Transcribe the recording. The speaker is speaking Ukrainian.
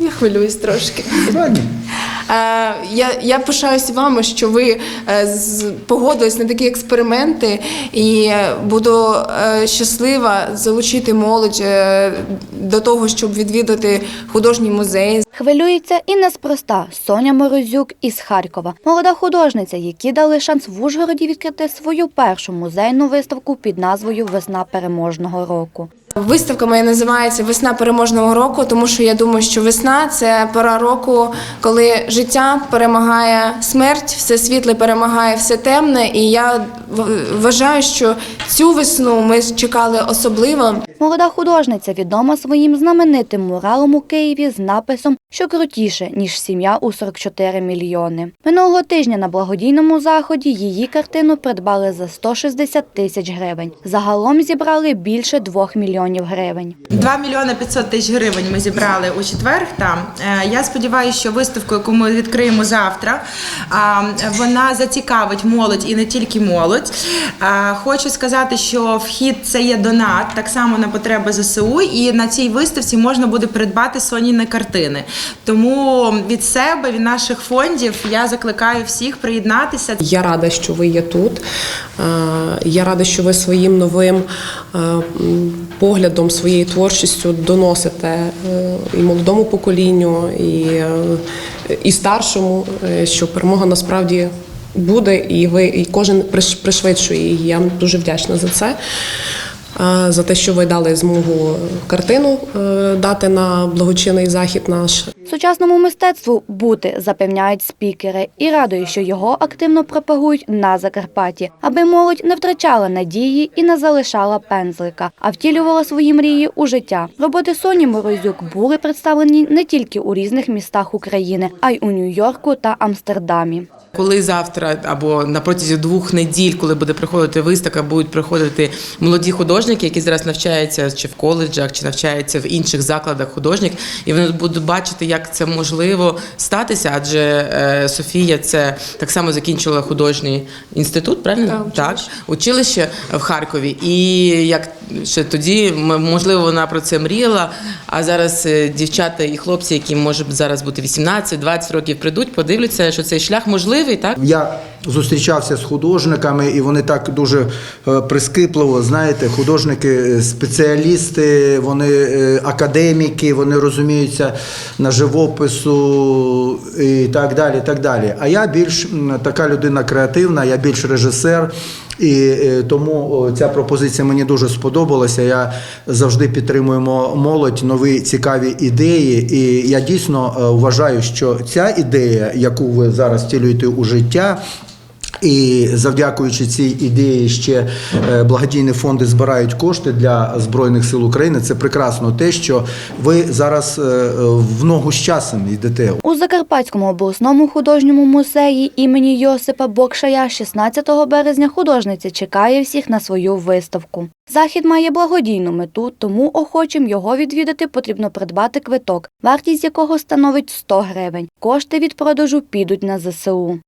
Я хвилююсь трошки. Е, Я, я пишаюсь вами, що ви е, погодились на такі експерименти, і буду е, щаслива залучити молодь до того, щоб відвідати художній музей. Хвилюється і неспроста Соня Морозюк із Харкова, молода художниця, які дали шанс в Ужгороді відкрити свою першу музейну виставку під назвою Весна переможного року. Виставка моя називається Весна переможного року, тому що я думаю, що весна це пора року, коли життя перемагає смерть, все світле перемагає все темне. І я вважаю, що цю весну ми чекали особливо. Молода художниця відома своїм знаменитим муралом у Києві з написом що крутіше, ніж сім'я у 44 мільйони. Минулого тижня на благодійному заході її картину придбали за 160 тисяч гривень. Загалом зібрали більше 2 мільйонів гривень. 2 мільйони 500 тисяч гривень ми зібрали у четвер. Там Е, я сподіваюся, що виставку, яку ми відкриємо завтра, вона зацікавить молодь і не тільки молодь. Хочу сказати, що вхід це є донат, так само на потреби ЗСУ, і на цій виставці можна буде придбати соніни картини. Тому від себе, від наших фондів, я закликаю всіх приєднатися. Я рада, що ви є тут. Е, Я рада, що ви своїм новим е, поглядом, своєю творчістю доносите е, і молодому поколінню, і, е, і старшому, е, що перемога насправді буде, і ви і кожен приш- пришвидшує її. Я дуже вдячна за це. Е, За те, що ви дали змогу картину е, дати на благочинний захід наш. Сучасному мистецтву бути запевняють спікери і радує, що його активно пропагують на Закарпатті, аби молодь не втрачала надії і не залишала пензлика, а втілювала свої мрії у життя. Роботи Соні Морозюк були представлені не тільки у різних містах України, а й у Нью-Йорку та Амстердамі. Коли завтра або на протязі двох неділь, коли буде приходити виставка, будуть приходити молоді художники, які зараз навчаються чи в коледжах, чи навчаються в інших закладах художник, і вони будуть бачити, як це можливо статися. Адже е, Софія це так само закінчила художній інститут, правильно? Так, так, училище в Харкові. І як ще тоді, можливо, вона про це мріяла. А зараз е, дівчата і хлопці, які може зараз бути 18-20 років, прийдуть, подивляться, що цей шлях можливий, так? Я зустрічався з художниками, і вони так дуже е, прискіпливо, знаєте, художники, е, спеціалісти, вони е, академіки, вони розуміються на живопису і так далі. так далі. А я більш така людина креативна, я більш режисер. І е, тому ця пропозиція мені дуже сподобалася. Я завжди підтримуємо молодь, нові цікаві ідеї. І я дійсно е, вважаю, що ця ідея, яку ви зараз втілюєте у життя. І завдякуючи цій ідеї, ще е, благодійні фонди збирають кошти для збройних сил України. Це прекрасно те, що ви зараз е, в ногу з часом йдете. У Закарпатському обласному художньому музеї імені Йосипа Бокшая 16 березня художниця чекає всіх на свою виставку. Захід має благодійну мету, тому охочим його відвідати потрібно придбати квиток, вартість якого становить 100 гривень. Кошти від продажу підуть на ЗСУ.